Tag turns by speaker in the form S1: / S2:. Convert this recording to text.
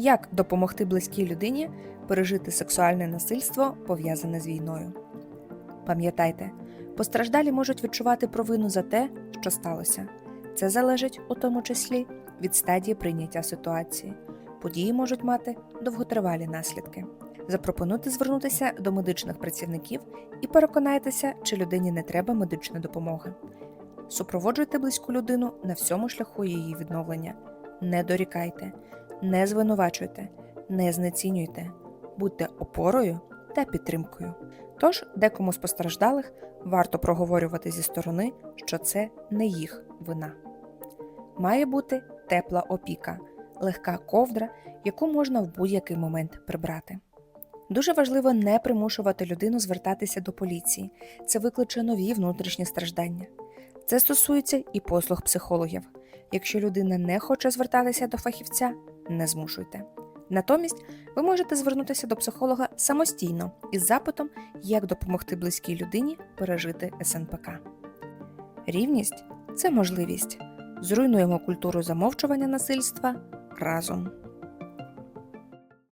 S1: Як допомогти близькій людині пережити сексуальне насильство, пов'язане з війною? Пам'ятайте, постраждалі можуть відчувати провину за те, що сталося. Це залежить у тому числі від стадії прийняття ситуації. Події можуть мати довготривалі наслідки. Запропонуйте звернутися до медичних працівників і переконайтеся, чи людині не треба медичної допомоги. Супроводжуйте близьку людину на всьому шляху її відновлення. Не дорікайте, не звинувачуйте, не знецінюйте, будьте опорою та підтримкою. Тож, декому з постраждалих варто проговорювати зі сторони, що це не їх вина. Має бути тепла опіка, легка ковдра, яку можна в будь-який момент прибрати. Дуже важливо не примушувати людину звертатися до поліції. Це викличе нові внутрішні страждання. Це стосується і послуг психологів. Якщо людина не хоче звертатися до фахівця, не змушуйте. Натомість ви можете звернутися до психолога самостійно із запитом, як допомогти близькій людині пережити СНПК. Рівність це можливість. Зруйнуємо культуру замовчування насильства разом.